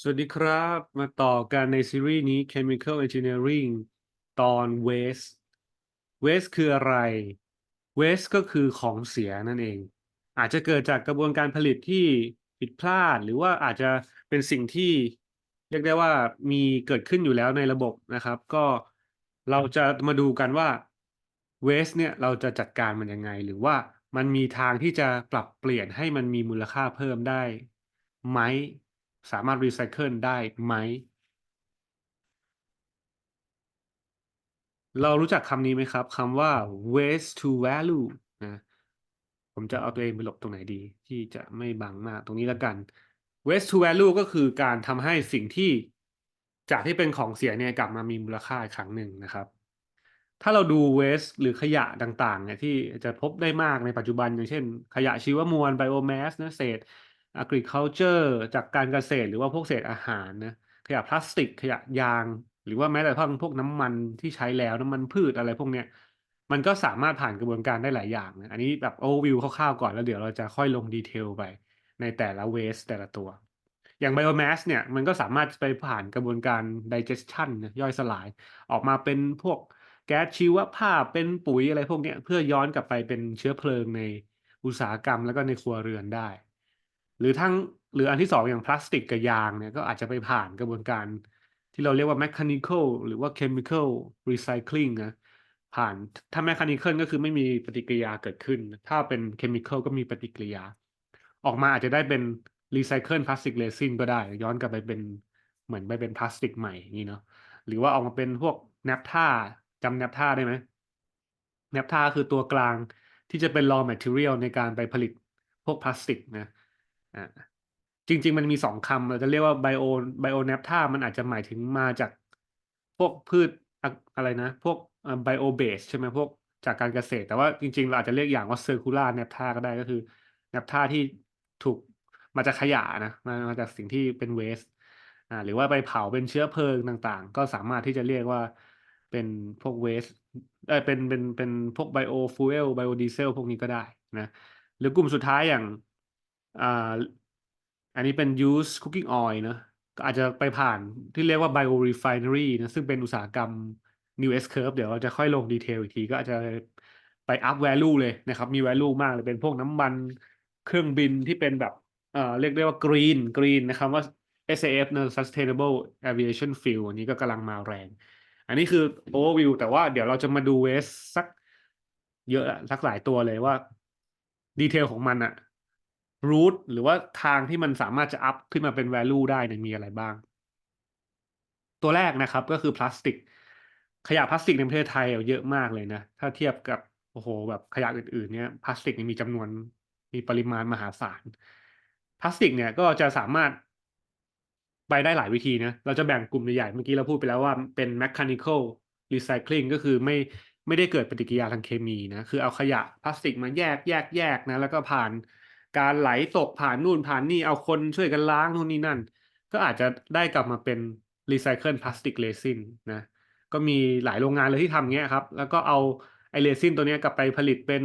สวัสดีครับ มาต่อกันในซีรีส์นี้ Chemical Engineering ตอน Waste Waste คืออะไร Waste ก็คือของเสียนั่นเอง อาจจะเกิดจากกระบวนการผลิตที่ผิดพลาด หรือว่าอาจจะเป็นสิ่งที่เรียกได้ว่ามีเกิดขึ้นอยู่แล้วในระบบนะครับ ก็เราจะมาดูกันว่า Waste เนี่ยเราจะจัดการมันยังไง หรือว่ามันมีทางที่จะปรับเปลี่ยนให้มันมีมูลค่าเพิ่มได้ไหม สามารถรีไซเคิลได้ไหม เรารู้จักคำนี้ไหมครับคำว่า waste to value นะผมจะเอาตัวเองไปหลบตรงไหนดี ที่จะไม่บังมากตรงนี้แล้วกัน waste to value ก็คือการทำให้สิ่งที่จากที่เป็นของเสียเนี่ยกลับมามีมูลค่าอีกครั้งหนึ่งนะครับ ถ้าเราดู waste หรือขยะต่างๆเนี่ยที่จะพบได้มากในปัจจุบันอย่างเช่น ขยะชีวมวล biomass นะเศษ agriculture จากการเกษตรหรือว่าพวกเศษอาหารนะขยะพลาสติกขยะยาง หรือว่าแม้แต่พวกพวกน้ำมันที่ใช้แล้วน้ำมันพืชอะไรพวกเนี้ยมันก็สามารถผ่านกระบวนการได้หลายอย่างนะอันนี้แบบ overview คร่าวๆก่อนแล้วเดี๋ยวเราจะค่อยลงดีเทลไปในแต่ละ waste แต่ละตัว อย่าง biomass เนี่ยมันก็สามารถไปผ่านกระบวนการ digestion ย่อยสลาย ออกมาเป็นพวกแก๊สชีวภาพเป็นปุ๋ยอะไรพวกนี้เพื่อย้อนกลับไปเป็นเชื้อเพลิงในอุตสาหกรรมแล้วก็ในครัวเรือนได้ หรือทั้งหรืออันที่สองอย่างพลาสติกกับยางเนี่ยก็อาจจะไปผ่านกระบวนการที่เราเรียกว่า mechanical หรือว่า chemical recycling นะผ่านถ้า mechanical ก็คือไม่มีปฏิกิริยาเกิดขึ้น ถ้าเป็น chemical ก็มีปฏิกิริยา ออกมาอาจจะได้เป็น recycle plastic resin ก็ได้ ย้อนกลับไปเป็นเหมือนไปเป็นพลาสติกใหม่นี้เนาะหรือว่าออกมาเป็นพวก naphtha จำ naphtha ได้ไหม naphtha คือตัวกลางที่จะเป็น raw material ในการไปผลิตพวกพลาสติกนะ อ่าจริง ๆ มันมีสองคำเราจะเรียกว่า bio bio naphtha มันอาจจะหมายถึงมาจากพวกพืชอะไรนะ พวก bio base ใช่ไหมพวกจากการเกษตร แต่ว่าจริง ๆ เราอาจจะเรียกอย่างว่า circular naphtha ก็ได้ก็คือ naphtha ที่ถูกมาจากขยะนะมามาจากสิ่งที่เป็น waste อ่าหรือว่าไปเผาเป็นเชื้อเพลิงต่างๆ ก็สามารถที่จะเรียกว่าเป็นพวก waste เออเป็นเป็นเป็นพวก bio fuel bio diesel พวกนี้ก็ได้นะ หรือกลุ่มสุดท้ายอย่าง อ่าอันนี้เป็น use cooking oil นะก็อาจจะไปผ่านที่เรียกว่า biorefinery นะซึ่งเป็นอุตสาหกรรม new S curve เดี๋ยวเราจะค่อยลงดีเทลอีกที ก็อาจจะไป up value เลยนะครับ มี value มากเลยเป็นพวกน้ำมันเครื่องบินที่เป็นแบบเอ่อเรียกได้ว่า green green นะครับว่า SAF นะ sustainable aviation fuel อันนี้ก็กำลังมาแรง อันนี้คือ overview แต่ว่าเดี๋ยวเราจะมาดู waste สักเยอะสักหลายตัวเลยว่าดีเทลของมันอะ รูทหรือว่าทางที่มันสามารถจะอัพขึ้นมาเป็น value ได้เนี่ยมีอะไรบ้าง ตัวแรกนะครับก็คือพลาสติก ขยะพลาสติกในประเทศไทยเยอะมากเลยนะ ถ้าเทียบกับโอ้โหแบบขยะอื่น ๆ เนี่ยพลาสติกมีจำนวนมีปริมาณมหาศาลพลาสติกเนี่ยก็จะสามารถไปได้หลายวิธีนะ เราจะแบ่งกลุ่มใหญ่ๆ เมื่อกี้เราพูดไปแล้วว่าเป็น mechanical recycling ก็คือไม่ไม่ได้เกิดปฏิกิริยาทางเคมีนะ คือเอาขยะพลาสติกมาแยกแยกแยกนะ แล้วก็ผ่าน การไหลตกผ่านนู่นผ่านนี่เอาคนช่วยกันล้างนู่นนี่นั่น ก็อาจจะได้กลับมาเป็น recycle plastic resin นนะก็มีหลายโรงงานเลยที่ทำเงี้ยครับ แล้วก็เอาไอเรซินตัวนี้กลับไปผลิตเป็น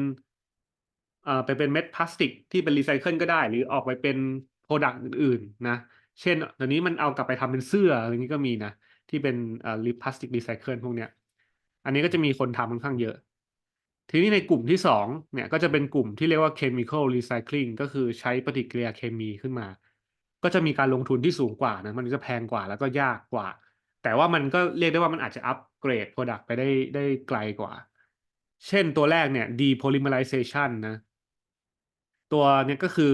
เอ่อไปเป็นเม็ดพลาสติกที่เป็นรีไซเคิลก็ได้ หรือออกไปเป็นโปรดักต์อื่นๆนะ เช่นตอนนี้มันเอากลับไปทำเป็นเสื้ออะไรนี้ก็มีนะ ที่เป็นเอ่อพลาสติกรีไซเคิลพวกเนี้ย อันนี้ก็จะมีคนทำค่อนข้างเยอะ ทีนี้ในกลุ่มที่สองเนี่ยก็จะเป็นกลุ่มที่เรียกว่า chemical recycling ก็คือใช้ปฏิกิริยาเคมีขึ้นมา ก็จะมีการลงทุนที่สูงกว่านะมันจะแพงกว่าแล้วก็ยากกว่า แต่ว่ามันก็เรียกได้ว่ามันอาจจะอัปเกรด product ไปได้ได้ไกลกว่า เช่นตัวแรกเนี่ย depolymerization นะ ตัวเนี้ยก็คือ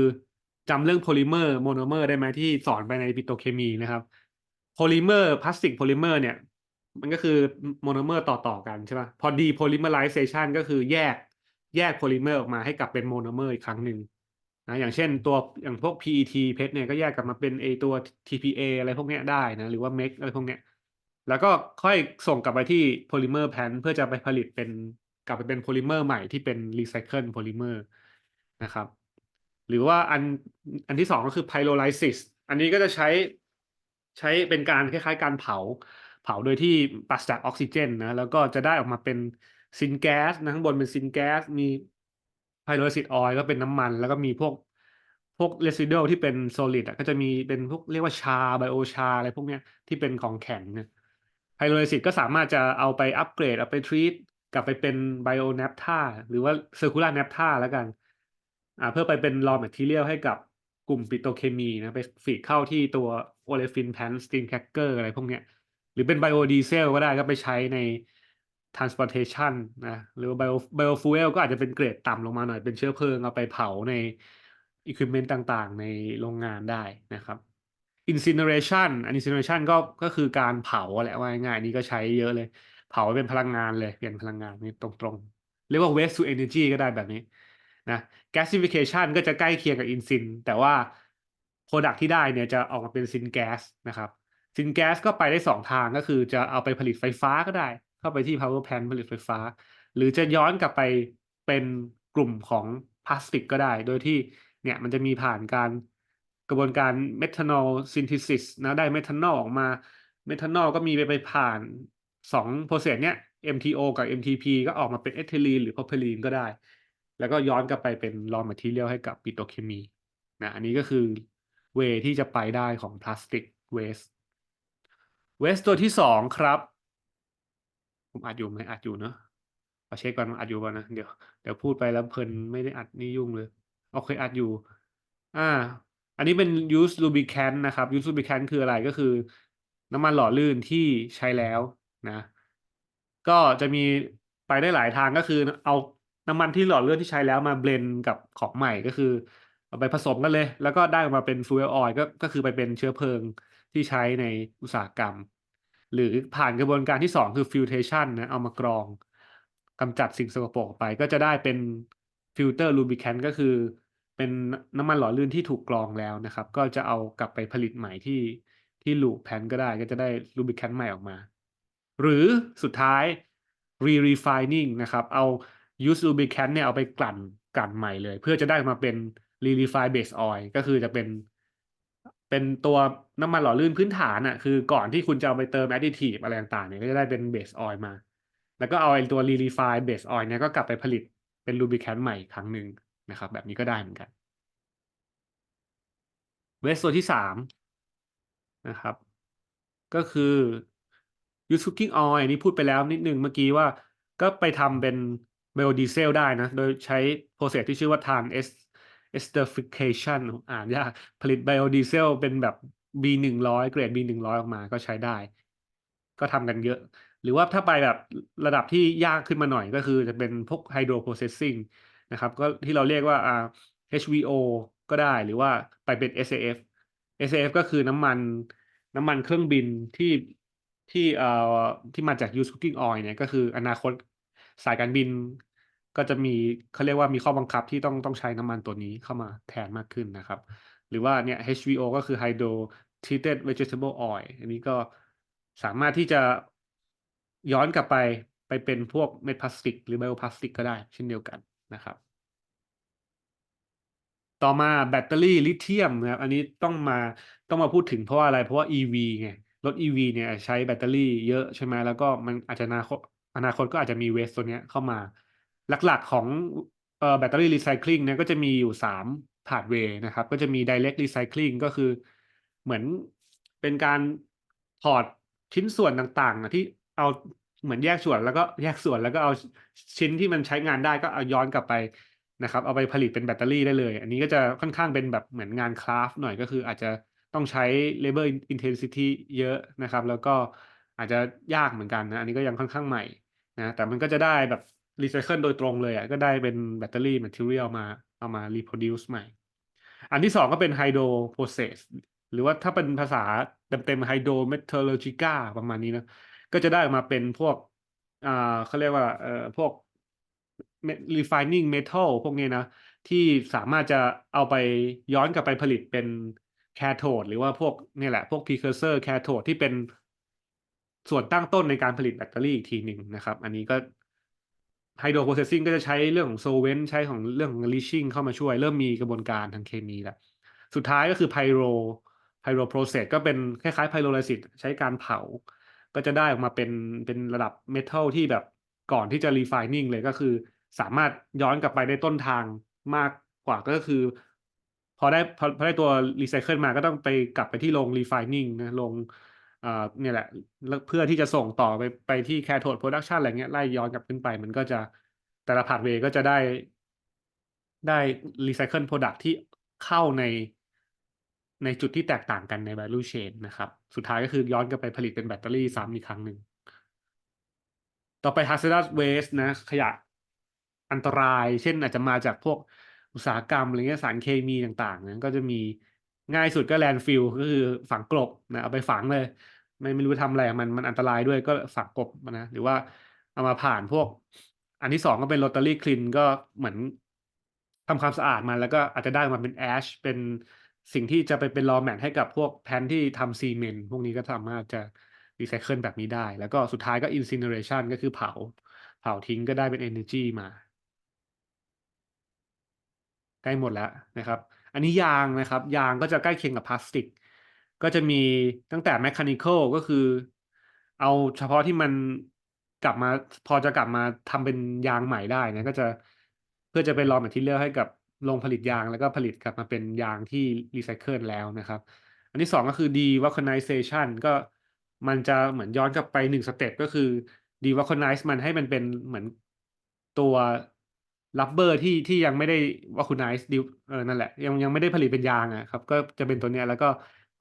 จำเรื่องโพลิเมอร์โมโนเมอร์ได้ไหมที่สอนไปในปิโตเคมีนะครับโพลิเมอร์พลาสติกโพลิเมอร์เนี่ย มันก็คือโมโนเมอร์ต่อๆกันใช่ป่ะพอ depolymerization ก็คือแยกแยกโพลิเมอร์ออกมาให้กลับเป็นโมโนเมอร์อีกครั้งหนึ่งนะอย่างเช่นตัวอย่างพวก PET เพชรเนี่ยก็แยกกลับมาเป็นไอตัว TPA อะไรพวกเนี้ยได้นะหรือว่า MEG อะไรพวกเนี้ยแล้วก็ค่อยส่งกลับไปที่โพลิเมอร์แพนเพื่อจะไปผลิตเป็นกลับไปเป็นโพลิเมอร์ใหม่ที่เป็นรีไซเคิลโพลิเมอร์นะครับ หรือว่าอันอันที่สองก็คือ pyrolysis อันนี้ก็จะใช้ใช้เป็นการคล้ายๆ การเผา เผาโดยที่ปราศจากออกซิเจนนะ แล้วก็จะได้ออกมาเป็นซินแก๊สนะข้างบนเป็นซินแก๊ส มีไพโรซิตออยล์ก็เป็นน้ำมัน แล้วก็มีพวกพวก residual ที่เป็น solid อะก็จะมีเป็นพวกเรียกว่าชาไบโอชาอะไรพวกเนี้ยที่เป็นของแข็งเนี่ยไฮโดรซิสก็สามารถจะเอาไปอัปเกรดเอาไปทรีตกลับไปเป็นไบโอแนปทาหรือว่าเซอร์คูลาร์แนปทาแล้วกันอ่าเพื่อไปเป็น raw material ให้กับกลุ่มปิโตเคมีนะไปฟีดเข้าที่ตัวโอเลฟินแพนสตีนแคคเกอร์อะไรพวกเนี้ย หรือเป็นไบโอดีเซลก็ได้ก็ไปใช้ใน transportation นะหรือว่า bio biofuel ก็อาจจะเป็นเกรดต่ำลงมาหน่อยเป็นเชื้อเพลิงเอาไปเผาใน equipment ต่างๆ ในโรงงานได้นะครับ incineration อัน incineration ก็ก็คือการเผาแหละว่าง่ายๆนี่ก็ใช้เยอะเลย เผาเป็นพลังงานเลยเปลี่ยนพลังงานนี่ตรงๆ เรียกว่า waste to energy ก็ได้แบบนี้นะ gasification ก็จะใกล้เคียงกับ insin แต่ว่า product ที่ได้เนี่ยจะออกมาเป็นซินแก๊สนะครับ ซินแก๊สก็ไปได้สองทางก็คือจะเอาไปผลิตไฟฟ้าก็ได้ เข้าไปที่ power plant ผลิตไฟฟ้า หรือจะย้อนกลับไปเป็นกลุ่มของพลาสติกก็ได้ โดยที่เนี่ยมันจะมีผ่านการกระบวนการเมทานอลซิน h ิซิสนะได้เมทานอลออกมาเมทานอลก็มีไปไปผ่านสองโปรเซสเนี้ย MTO กับ MTP ก็ออกมาเป็นเอทิลีนหรือพ r พ p ลีนก็ได้ แล้วก็ย้อนกลับไปเป็น raw material ให้กับปิโตเคมีนะอันนี้ก็คือเวที่จะไปได้ของพลาสติกเวส เวสตัวที่สองครับ ผมอัดอยู่ไหมอัดอยู่เนอะขอเช็คก่อนอัดอยู่ป่ะนะเดี๋ยวเดี๋ยวพูดไปแล้วเพลินไม่ได้อัดนี่ยุ่งเลยโอเคอัดอยู่ อ่า อันนี้เป็น use lubricant นะครับ use lubricant คืออะไรก็คือ น้ำมันหล่อลื่นที่ใช้แล้วนะ ก็จะมีไปได้หลายทางก็คือเอาน้ำมันที่หล่อลื่นที่ใช้แล้วมาเบลนกับของใหม่ก็คือ เอาไปผสมกันเลย แล้วก็ได้ออกมาเป็น fuel oil ก็ก็คือไปเป็นเชื้อเพลิง ที่ใช้ในอุตสาหกรรม หรือผ่านกระบวนการที่สองคือ filtration นะเอามากรองกำจัดสิ่งสกปรกไป ก็จะได้เป็น filter lubricant ก็คือ เป็นน้ำมันหล่อลื่นที่ถูกกรองแล้วนะครับ ก็จะเอากลับไปผลิตใหม่ที่ที่ลูแพนก็ได้ก็จะได้ lubricant ใหม่ออกมา หรือสุดท้าย re-refining นะครับ เอา use lubricant เนี่ยเอาไปกลั่นกลั่นใหม่เลย เพื่อจะได้มาเป็น re-refine base oil ก็คือจะเป็น เป็นตัวน้ำมันหล่อลื่นพื้นฐานอะคือก่อนที่คุณจะเอาไปเติม additive อะไรต่างๆเนี่ยก็จะได้เป็น base oil มา แล้วก็เอาไอ้ตัว re-refine base oil เนี่ยก็กลับไปผลิตเป็น lubricant ใหม่ครั้งหนึ่งนะครับ แบบนี้ก็ได้เหมือนกันเวสตัวที่สามนะครับ ก็คือ use cooking oil อันนี้พูดไปแล้วนิดนึงเมื่อกี้ว่าก็ไปทำเป็นไบโอดีเซลได้นะ โดยใช้โปรเซสที่ชื่อว่า tran esterification อ่านยากผลิตไบโอดีเซลเป็นแบบ B หนึ่งร้อยเกรด B หนึ่งร้อยออกมาก็ใช้ได้ ก็ทำกันเยอะ หรือว่าถ้าไปแบบระดับที่ยากขึ้นมาหน่อยก็คือจะเป็นพวก hydro processing นะครับ ก็ที่เราเรียกว่า HVO ก็ได้หรือว่าไปเป็น SAF SAF ก็คือน้ำมันน้ำมันเครื่องบินที่ที่เอ่อที่มาจาก used cooking oil เนี่ยก็คืออนาคตสายการบิน ก็จะมีเขาเรียกว่ามีข้อบังคับที่ต้องต้องใช้น้ำมันตัวนี้เข้ามาแทนมากขึ้นนะครับ หรือว่าเนี่ย HVO ก็คือ hydro treated vegetable oil อันนี้ก็สามารถที่จะย้อนกลับไปไปเป็นพวกเม็ดพลาสติก หรือไบโอพลาสติกก็ได้เช่นเดียวกันนะครับ ต่อมาแบตเตอรี่ลิเธียมนะครับอันนี้ต้องมาต้องมาพูดถึงเพราะอะไรเพราะว่า EV ไงรถ EV เนี่ยใช้แบตเตอรี่เยอะใช่ไหมแล้วก็มันอาจจะอนาคตอนาคตก็อาจจะมีเวสตัวเนี้ยเข้ามา หลักๆของแบตเตอรี่รีไซคลิงเนี่ยก็จะมีอยู่สามพาธเวย์นะครับ ก็จะมี direct recycling ก็คือเหมือนเป็นการถอดชิ้นส่วนต่างๆอะที่เอาเหมือนแยกส่วนแล้วก็แยกส่วนแล้วก็เอาชิ้นที่มันใช้งานได้ก็เอาย้อนกลับไปนะครับ เอาไปผลิตเป็นแบตเตอรี่ได้เลย อันนี้ก็จะค่อนข้างเป็นแบบเหมือนงานคราฟหน่อยก็คืออาจจะต้องใช้ labor intensity เยอะนะครับ แล้วก็อาจจะยากเหมือนกันนะ อันนี้ก็ยังค่อนข้างใหม่นะ แต่มันก็จะได้แบบ รีไซเคิลโดยตรงเลยอะก็ได้เป็นแบตเตอรี่ material มาเอามา reproduce ใหม่ อันที่สองก็เป็น hydro process หรือว่าถ้าเป็นภาษาเต็มๆ hydro metallurgica ประมาณนี้นะก็จะได้ออกมาเป็นพวกอ่าเขาเรียกว่าเอ่อพวก refining metal พวกนี้นะ ที่สามารถจะเอาไปย้อนกลับไปผลิตเป็นแคโทดหรือว่าพวกนี่แหละ พวก precursor แคโทดที่เป็นส่วนตั้งต้นในการผลิตแบตเตอรี่อีกทีหนึ่งนะครับ อันนี้ก็ ไฮโดรโปรเซสซิ่งก็จะใช้เรื่องของโซเวนใช้ของเรื่องของลิชชิ่งเข้ามาช่วย เริ่มมีกระบวนการทางเคมีแล้วสุดท้ายก็คือไพโรไพโรโปรเซสก็เป็นคล้ายๆไพโรไลซิสใช้การเผา ก็จะได้ออกมาเป็นเป็นระดับเมทัลที่แบบก่อนที่จะรีไฟนิ่งเลยก็คือ สามารถย้อนกลับไปได้ต้นทางมากกว่าก็คือ พอได้พอพอได้ตัวรีไซเคิลมาก็ต้องไปกลับไปที่โรง refining นะโรง เนี่ยแหละเพื่อที่จะส่งต่อไปไปที่ cathode production อะไรเงี้ยไล่ย้อนกลับขึ้นไป มันก็จะแต่ละ pathway ก็จะได้ได้รีไซเคิลโปรดักที่เข้าในในจุดที่แตกต่างกันใน value chain นะครับ สุดท้ายก็คือย้อนกลับไปผลิตเป็นแบตเตอรี่ซ้ำอีกครั้งหนึ่ง ต่อไป hazardous waste นะ ขยะอันตราย เช่นอาจจะมาจากพวกอุตสาหกรรมอะไรเงี้ยสารเคมีต่างๆนะก็จะมี ง่ายสุดก็แลนฟิลก็คือฝังกลบนะเอาไปฝังเลย ไม่ไม่รู้ทำอะไรมันมันอันตรายด้วยก็ฝังกลบนะหรือว่าเอามาผ่านพวก อันที่สองก็เป็น rotary clean ก็เหมือนทำความสะอาดมันแล้วก็อาจจะได้มาเป็นแอชเป็นสิ่งที่จะไปเป็นรอแมทให้กับพวกแผ่นที่ทำซีเมนต์พวกนี้ก็สามารถจะรีไซเคิลแบบนี้ได้ แล้วก็สุดท้ายก็ incineration ก็คือเผา เผาทิ้งก็ได้เป็น energy มา ใกล้หมดแล้วนะครับ อันนี้ยางนะครับ ยางก็จะใกล้เคียงกับพลาสติก ก็จะมีตั้งแต่ mechanical ก็คือ เอาเฉพาะที่มันกลับมาพอจะกลับมาทำเป็นยางใหม่ได้นะก็จะเพื่อจะเป็น raw material ให้กับโรงผลิตยางแล้วก็ผลิตกลับมาเป็นยางที่รีไซเคิลแล้วนะครับ อันที่สองก็คือ devulcanization ก็มันจะเหมือนย้อนกลับไปหนึ่งสเต็ปก็คือ devulcanize มันให้มันเป็นเหมือนตัว รับเบอร์ที่ที่ยังไม่ได้ว a คูไนซ์ดิวเออนั่นแหละ ยังยังไม่ได้ผลิตเป็นยางอะครับ ก็จะเป็นตัวเนี้ยแล้วก็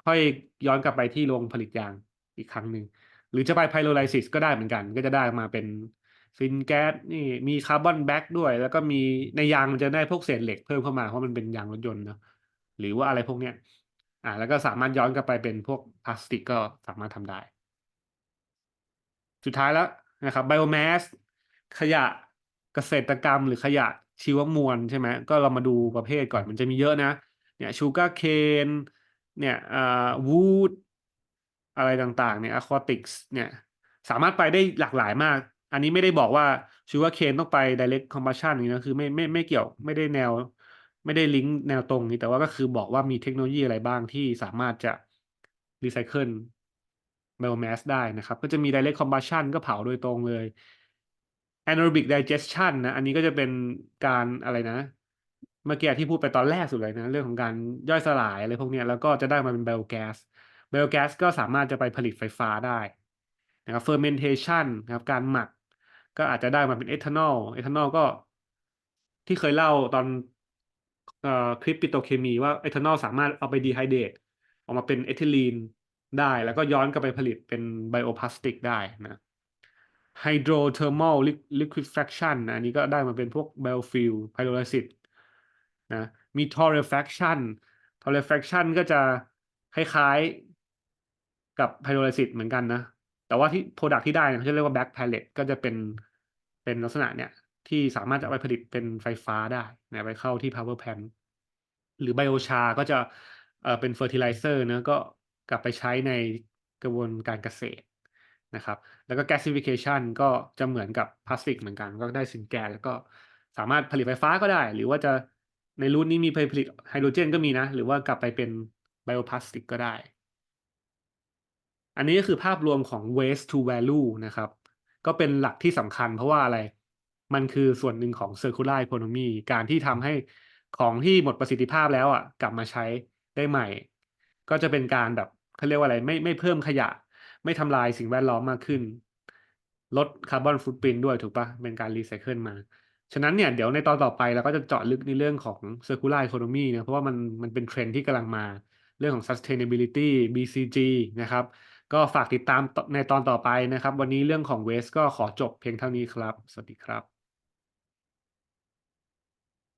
ค่อยย้อนกลับไปที่โรงผลิตยางอีกครั้งหนึ่ง หรือจะไปไพโรไลซิสก็ได้เหมือนกัน ก็จะได้มาเป็นฟินแก๊สนี่มีคาร์บอนแบ็กด้วย แล้วก็มีในยางมันจะได้พวกเศษเหล็กเพิ่มเข้ามาเพราะมันเป็นยางรถยนต์เนาะหรือว่าอะไรพวกเนี้ยอ่า แล้วก็สามารถย้อนกลับไปเป็นพวกพลาสติกก็สามารถทำได้ สุดท้ายแล้วนะครับไบโอแมสขยะ เกษตรกรรมหรือขยะชีวมวลใช่ไหมก็เรามาดูประเภทก่อนมันจะมีเยอะนะ เนี่ยชูการ์เคนเนี่ยอ่าวูดอะไรต่างๆ เนี่ยอะควาติกส์เนี่ย สามารถไปได้หลากหลายมาก อันนี้ไม่ได้บอกว่าชูการ์เคนต้องไป direct combustion นี้นะคือไม่ไม่ไม่เกี่ยวไม่ได้แนว ไม่ได้ลิงก์แนวตรงนี้ แต่ว่าก็คือบอกว่ามีเทคโนโลยีอะไรบ้างที่สามารถจะรีไซเคิลไบโอแมสได้นะครับ ก็จะมี direct combustion ก็เผาโดยตรงเลย anaerobic digestion นะ อันนี้ก็จะเป็นการอะไรนะ เมื่อกี้ที่พูดไปตอนแรกสุดเลยนะ เรื่องของการย่อยสลายอะไรพวกนี้แล้วก็จะได้มาเป็นไบโอแก๊สไบโอแก๊สก็สามารถจะไปผลิตไฟฟ้าได้นะครับ fermentation นะครับการหมัก ก็อาจจะได้มาเป็นเอทานอลเอทานอลก็ที่เคยเล่าตอนเอ่อคลิปปิโตเคมีว่าเอทานอลสามารถเอาไปดีไฮเดตออกมาเป็นเอทิลีนได้ แล้วก็ย้อนกลับไปผลิตเป็นไบโอพลาสติกได้นะ ไฮโดรเทอร์ม l ลลิควิดแฟคชันอันนี้ก็ได้มาเป็นพวกไบโอฟิลไพโรไลซิสนะมีทอร์เรฟ a c ชันทอร์เรฟ a c ชันก็จะคล้ายๆกับไพโรไลซิสเหมือนกันนะ แต่ว่าที่โปรดักที่ได้เขาจะเรียกว่าแบ็กพาเลตก็จะเป็นเป็นลักษณะเนี่ย ที่สามารถจะไปผลิตเป็นไฟฟ้าได้นะไปเข้าที่ power plant หรือไบโอชาก็จะเอ่อเป็น fertilizer นะก็กลับไปใช้ในกระบวนการเกษตร นะครับ แล้วก็ gasification ก็จะเหมือนกับพลาสติกเหมือนกัน ก็ได้ซินแกนแล้วก็สามารถผลิตไฟฟ้าก็ได้ หรือว่าจะในรุ่นนี้มีผลิตไฮโดรเจนก็มีนะ หรือว่ากลับไปเป็นไบโอพลาสติกก็ได้ อันนี้ก็คือภาพรวมของ waste to value นะครับ ก็เป็นหลักที่สำคัญเพราะว่าอะไร มันคือส่วนหนึ่งของ circular economy การที่ทำให้ของที่หมดประสิทธิภาพแล้วอะ กลับมาใช้ได้ใหม่ ก็จะเป็นการแบบเขาเรียกว่าอะไรไม่ไม่เพิ่มขยะ ไม่ทำลายสิ่งแวดล้อมมากขึ้น ลดคาร์บอนฟุตปรินด้วยถูกปะเป็นการรีไซเคิลมา ฉะนั้นเนี่ยเดี๋ยวในตอนต่อไปเราก็จะเจาะลึกในเรื่องของ circular economy นะเพราะว่ามันมันเป็นเทรนที่กำลังมาเรื่องของ sustainability BCG นะครับ ก็ฝากติดตามในตอนต่อไปนะครับ วันนี้เรื่องของ waste ก็ขอจบเพียงเท่านี้ครับ สวัสดีครับ